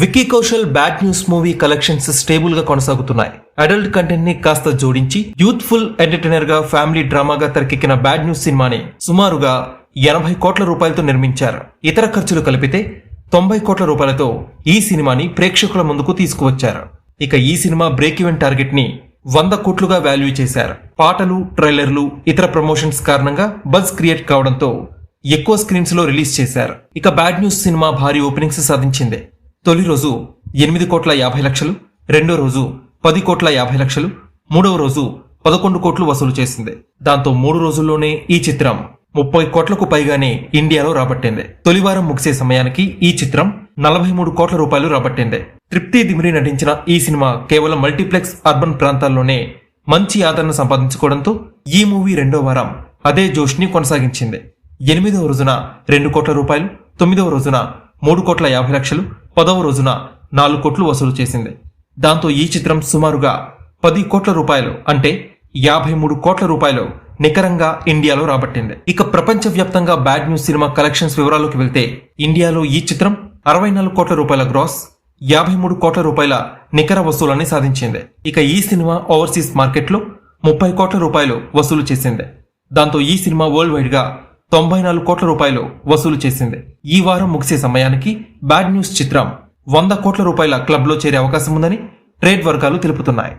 Vicky Kaushal bad news movie collections స్టేబుల్గా కొనసాగుతున్నాయి. Adult కంటెంట్ని కాస్త జోడించి యూత్ఫుల్ ఎంటర్టైనర్గా ఫ్యామిలీ డ్రామాగా తెరకెక్కిన బ్యాడ్ న్యూస్ సినిమాని సుమారుగా ఎనభై కోట్ల రూపాయలతో నిర్మించారు. ఇతర ఖర్చులు కలిపితే తొంభై కోట్ల రూపాయలతో ఈ సినిమాని ప్రేక్షకుల ముందుకు తీసుకువచ్చారు. ఇక ఈ సినిమా బ్రేక్ ఈవెన్ టార్గెట్ని వంద కోట్లుగా వాల్యూ చేశారు. పాటలు ట్రైలర్లు ఇతర ప్రమోషన్స్ కారణంగా బజ్ క్రియేట్ కావడంతో ఎక్కువ స్క్రీన్స్లో రిలీజ్ చేశారు. ఇక బ్యాడ్ న్యూస్ సినిమా భారీ ఓపెనింగ్స్ సాధించింది. తొలి రోజు ఎనిమిది కోట్ల యాభై లక్షలు రెండో రోజు పది కోట్ల యాభై లక్షలు మూడవ రోజు పదకొండు కోట్లు వసూలు చేసింది. దాంతో మూడు రోజుల్లోనే ఈ చిత్రం ముప్పై కోట్లకు పైగానే ఇండియాలో రాబట్టింది. తొలివారం ముగిసే సమయానికి ఈ చిత్రం నలభై మూడు కోట్ల రూపాయలు రాబట్టింది. తృప్తి దిమిరి నటించిన ఈ సినిమా కేవలం మల్టీప్లెక్స్ అర్బన్ ప్రాంతాల్లోనే మంచి ఆదరణ సంపాదించుకోవడంతో ఈ మూవీ రెండో వారం అదే జోష్ని కొనసాగించింది. ఎనిమిదవ రోజున రెండు కోట్ల రూపాయలు తొమ్మిదవ రోజున మూడు కోట్ల యాభై లక్షలు పదవ రోజున నాలుగు కోట్లు వసూలు చేసింది. దాంతో ఈ చిత్రం సుమారుగా పది కోట్ల రూపాయలు అంటే యాభై మూడు కోట్ల రూపాయలు నికరంగా ఇండియాలో రాబట్టింది. ఇక ప్రపంచవ్యాప్తంగా బ్యాడ్ న్యూస్ సినిమా కలెక్షన్స్ వివరాలకు వెళ్తే ఇండియాలో ఈ చిత్రం అరవై నాలుగు కోట్ల రూపాయల గ్రాస్ యాభై మూడు కోట్ల రూపాయల నికర వసూలని సాధించింది. ఇక ఈ సినిమా ఓవర్సీస్ మార్కెట్లో ముప్పై కోట్ల రూపాయలు వసూలు చేసింది. దాంతో ఈ సినిమా వరల్డ్ వైడ్గా తొంభై నాలుగు కోట్ల రూపాయలు వసూలు చేసింది. ఈ వారం ముగిసే సమయానికి బ్యాడ్ న్యూస్ చిత్రం వంద కోట్ల రూపాయల క్లబ్లో చేరే అవకాశం ఉందని ట్రేడ్ వర్గాలు తెలుపుతున్నాయి.